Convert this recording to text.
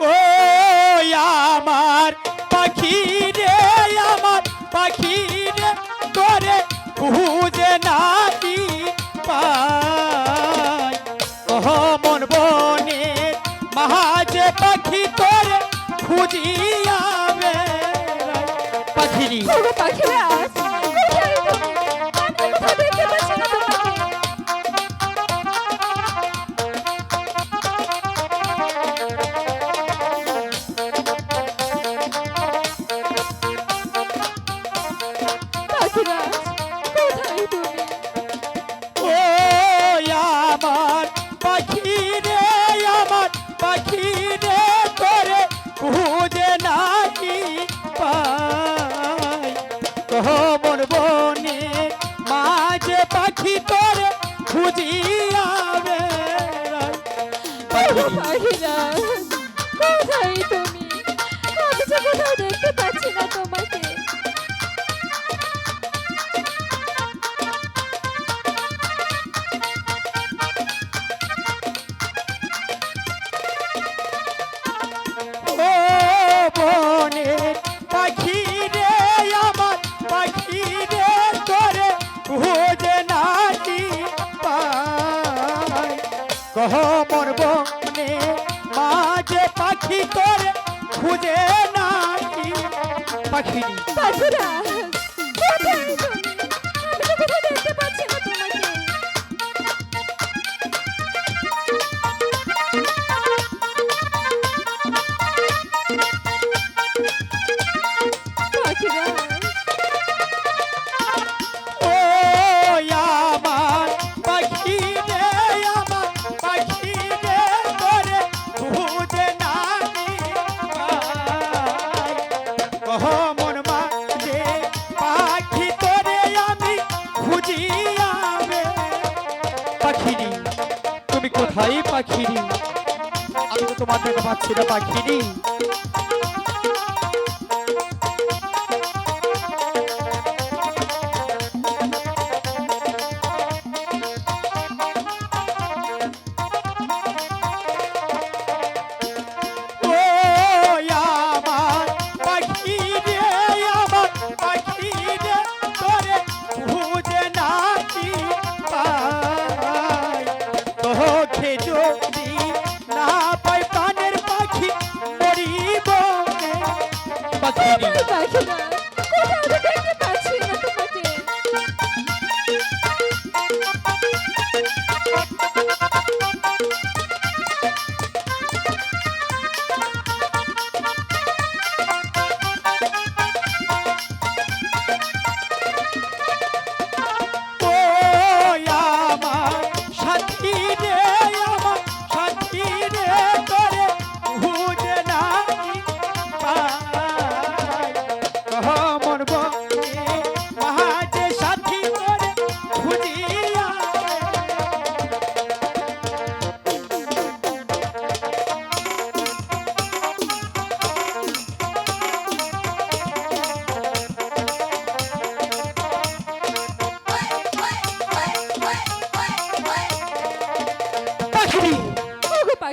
ও আমার পাখি রে, আমার পাখি রে করে খুঁজে নাতি পাই। ওহ, মন বনে মহাজ পাখি তোরে খুঁজিয়া পাখি রে আমার পাখি রে করে খুঁজে নাকি পাই? মন বনে মাঝে পাখি তোরে খুঁজিয়া বেড়াই। ওগো বনে মাঝে পাখি তোরে খুঁজে নাই পাখি পাখিরাজ পাখিরি আমি তো তোমার দেখা পাচ্ছি না পাখিরি কাছে যদি না পাই প্রাণের পাখি মরিব পাখি